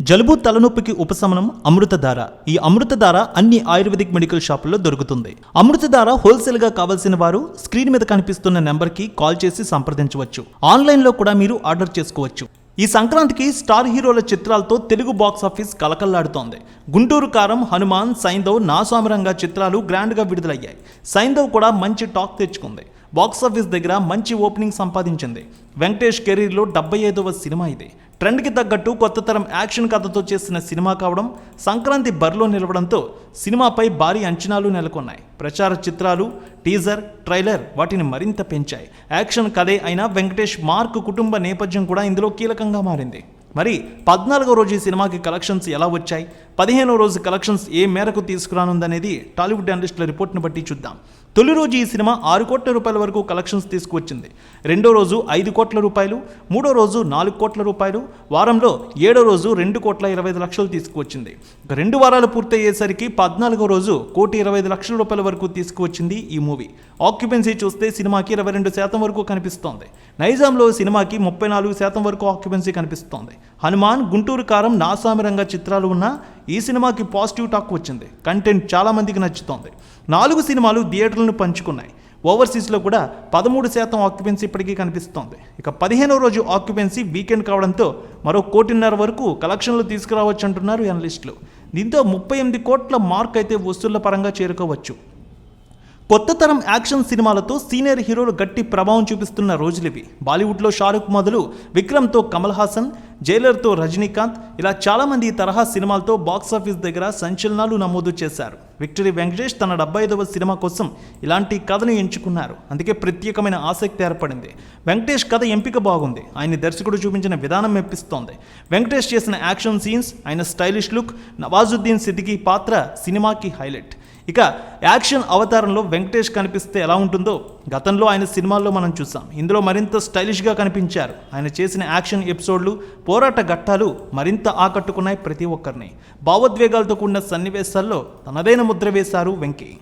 జలుబు తలనొప్పికి ఉపశమనం అమృతధార. ఈ అమృతధార అన్ని ఆయుర్వేదిక్ మెడికల్ షాపుల్లో దొరుకుతుంది. అమృతధార హోల్సేల్గా కావాల్సిన వారు స్క్రీన్ మీద కనిపిస్తున్న నెంబర్కి కాల్ చేసి సంప్రదించవచ్చు. ఆన్లైన్లో కూడా మీరు ఆర్డర్ చేసుకోవచ్చు. ఈ సంక్రాంతికి స్టార్ హీరోల చిత్రాలతో తెలుగు బాక్స్ ఆఫీస్ కలకల్లాడుతోంది. గుంటూరు కారం హనుమాన్ సైందవ్ నాసామరంగా చిత్రాలు గ్రాండ్గా విడుదలయ్యాయి. సైందవ్ కూడా మంచి టాక్ తెచ్చుకుంది. బాక్స్ ఆఫీస్ దగ్గర మంచి ఓపెనింగ్ సంపాదించింది. వెంకటేష్ కెరీర్లో డెబ్బై ఐదవ సినిమా ఇది. ట్రెండ్కి తగ్గట్టు కొత్త తరం యాక్షన్ కథతో చేసిన సినిమా కావడం సంక్రాంతి బరిలో నిలవడంతో సినిమాపై భారీ అంచనాలు నెలకొన్నాయి. ప్రచార చిత్రాలు టీజర్ ట్రైలర్ వాటిని మరింత పెంచాయి. యాక్షన్ కథే అయినా వెంకటేష్ మార్క్ కుటుంబ నేపథ్యం కూడా ఇందులో కీలకంగా మారింది. మరి పద్నాలుగో రోజు ఈ సినిమాకి కలెక్షన్స్ ఎలా వచ్చాయి? పదిహేనో రోజు కలెక్షన్స్ ఏ మేరకు తీసుకురానుందనేది టాలీవుడ్ అనలిస్టుల రిపోర్ట్ను బట్టి చూద్దాం. తొలి రోజు ఈ సినిమా ఆరు కోట్ల రూపాయల వరకు కలెక్షన్స్ తీసుకువచ్చింది. రెండో రోజు ఐదు కోట్ల రూపాయలు మూడో రోజు నాలుగు కోట్ల రూపాయలు వారంలో ఏడో రోజు రెండు కోట్ల ఇరవై ఐదు లక్షలు తీసుకువచ్చింది. రెండు వారాలు పూర్తయ్యేసరికి పద్నాలుగో రోజు కోటి ఇరవై ఐదు లక్షల రూపాయల వరకు తీసుకువచ్చింది ఈ మూవీ. ఆక్యుపెన్సీ చూస్తే సినిమాకి ఇరవై రెండు శాతం వరకు కనిపిస్తోంది. నైజాంలో సినిమాకి ముప్పై నాలుగు శాతం వరకు ఆక్యుపెన్సీ కనిపిస్తోంది. హనుమాన్ గుంటూరు కారం నాసామిరంగా చిత్రాలు ఉన్న ఈ సినిమాకి పాజిటివ్ టాక్ వచ్చింది. కంటెంట్ చాలామందికి నచ్చుతోంది. నాలుగు సినిమాలు థియేటర్లను పంచుకున్నాయి. ఓవర్సీస్లో కూడా పదమూడు శాతం ఆక్యుపెన్సీ ఇప్పటికీ కనిపిస్తోంది. ఇక పదిహేనో రోజు ఆక్యుపెన్సీ వీకెండ్ కావడంతో మరో కోటిన్నర వరకు కలెక్షన్లు తీసుకురావచ్చు అంటున్నారు అనలిస్టులు దీంతో ముప్పై ఎనిమిది కోట్ల మార్క్ అయితే వసూళ్ళ పరంగా చేరుకోవచ్చు. కొత్త తరం యాక్షన్ సినిమాలతో సీనియర్ హీరోలు గట్టి ప్రభావం చూపిస్తున్న రోజులివి. బాలీవుడ్లో షారుఖ్ మొదలు విక్రమ్తో కమల్ హాసన్ జైలర్తో రజనీకాంత్ ఇలా చాలామంది ఈ తరహా సినిమాలతో బాక్సాఫీస్ దగ్గర సంచలనాలు నమోదు చేశారు. విక్టరీ వెంకటేష్ తన డెబ్బై ఐదవ సినిమా కోసం ఇలాంటి కథను ఎంచుకున్నారు. అందుకే ప్రత్యేకమైన ఆసక్తి ఏర్పడింది. వెంకటేష్ కథ ఎంపిక బాగుంది. ఆయన దర్శకుడు చూపించిన విధానం మెప్పిస్తోంది. వెంకటేష్ చేసిన యాక్షన్ సీన్స్ ఆయన స్టైలిష్ లుక్ నవాజుద్దీన్ సిద్దికి పాత్ర సినిమాకి హైలైట్. ఇక యాక్షన్ అవతారంలో వెంకటేష్ కనిపిస్తే ఎలా ఉంటుందో గతంలో ఆయన సినిమాల్లో మనం చూసాం. ఇందులో మరింత స్టైలిష్గా కనిపించారు. ఆయన చేసిన యాక్షన్ ఎపిసోడ్లు పోరాట ఘట్టాలు మరింత ఆకట్టుకున్నాయి ప్రతి ఒక్కరిని. భావోద్వేగాలతో కూడిన సన్నివేశాల్లో తనదైన ముద్ర వేశారు వెంకీ.